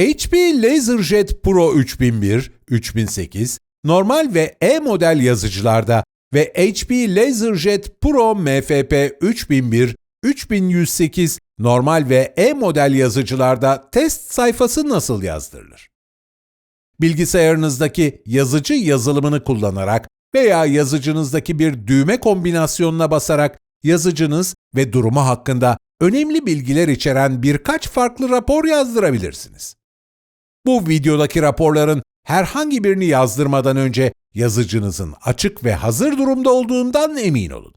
HP LaserJet Pro 3001, 3008, normal ve E model yazıcılarda ve HP LaserJet Pro MFP 3001, 3108 normal ve E model yazıcılarda test sayfası nasıl yazdırılır? Bilgisayarınızdaki yazıcı yazılımını kullanarak veya yazıcınızdaki bir düğme kombinasyonuna basarak yazıcınız ve durumu hakkında önemli bilgiler içeren birkaç farklı rapor yazdırabilirsiniz. Bu videodaki raporların herhangi birini yazdırmadan önce yazıcınızın açık ve hazır durumda olduğundan emin olun.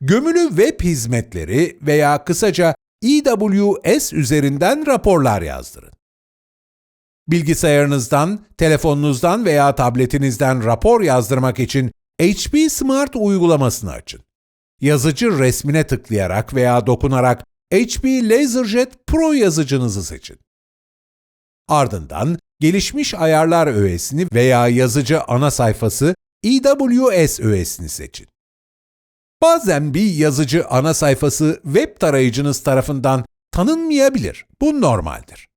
Gömülü web hizmetleri veya kısaca EWS üzerinden raporlar yazdırın. Bilgisayarınızdan, telefonunuzdan veya tabletinizden rapor yazdırmak için HP Smart uygulamasını açın. Yazıcı resmine tıklayarak veya dokunarak HP LaserJet Pro yazıcınızı seçin. Ardından gelişmiş ayarlar öğesini veya yazıcı ana sayfası EWS öğesini seçin. Bazen bir yazıcı ana sayfası web tarayıcınız tarafından tanınmayabilir. Bu normaldir.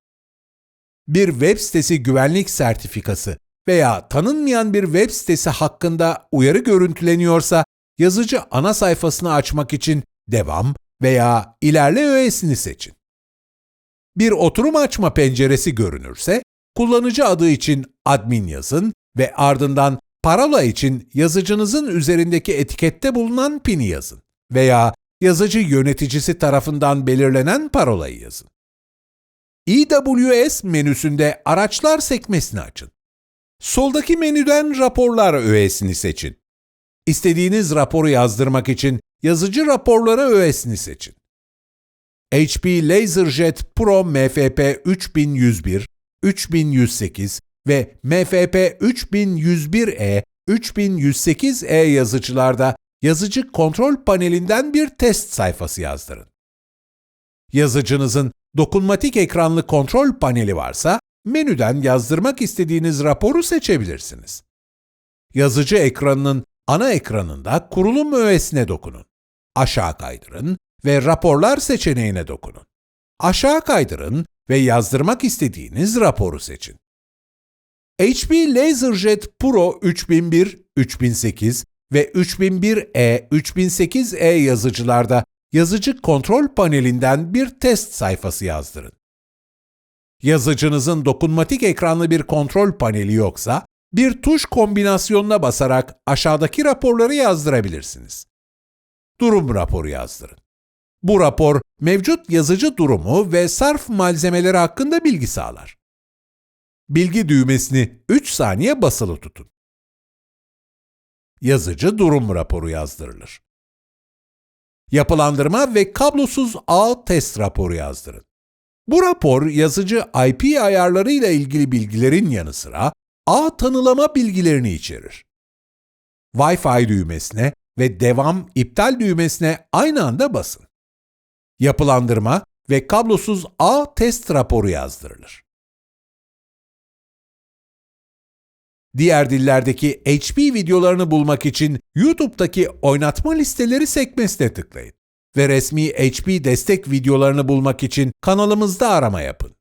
Bir web sitesi güvenlik sertifikası veya tanınmayan bir web sitesi hakkında uyarı görüntüleniyorsa yazıcı ana sayfasını açmak için devam veya ilerle öğesini seçin. Bir oturum açma penceresi görünürse kullanıcı adı için admin yazın ve ardından parola için yazıcınızın üzerindeki etikette bulunan pini yazın veya yazıcı yöneticisi tarafından belirlenen parolayı yazın. EWS menüsünde araçlar sekmesini açın. Soldaki menüden raporlar öğesini seçin. İstediğiniz raporu yazdırmak için yazıcı raporları öğesini seçin. HP LaserJet Pro MFP 3101, 3108 ve MFP 3101E, 3108E yazıcılarda yazıcı kontrol panelinden bir test sayfası yazdırın. Yazıcınızın dokunmatik ekranlı kontrol paneli varsa, menüden yazdırmak istediğiniz raporu seçebilirsiniz. Yazıcı ekranının ana ekranında kurulum öğesine dokunun. Aşağı kaydırın ve raporlar seçeneğine dokunun. Aşağı kaydırın ve yazdırmak istediğiniz raporu seçin. HP LaserJet Pro 3001, 3008 ve 3001E, 3008E yazıcılarda yazıcı kontrol panelinden bir test sayfası yazdırın. Yazıcınızın dokunmatik ekranlı bir kontrol paneli yoksa, bir tuş kombinasyonuna basarak aşağıdaki raporları yazdırabilirsiniz. Durum raporu yazdırın. Bu rapor mevcut yazıcı durumu ve sarf malzemeleri hakkında bilgi sağlar. Bilgi düğmesini 3 saniye basılı tutun. Yazıcı durum raporu yazdırılır. Yapılandırma ve kablosuz ağ test raporu yazdırın. Bu rapor yazıcı IP ayarları ile ilgili bilgilerin yanı sıra ağ tanılama bilgilerini içerir. Wi-Fi düğmesine ve devam iptal düğmesine aynı anda basın. Yapılandırma ve kablosuz ağ test raporu yazdırılır. Diğer dillerdeki HP videolarını bulmak için YouTube'daki oynatma listeleri sekmesine tıklayın ve resmi HP destek videolarını bulmak için kanalımızda arama yapın.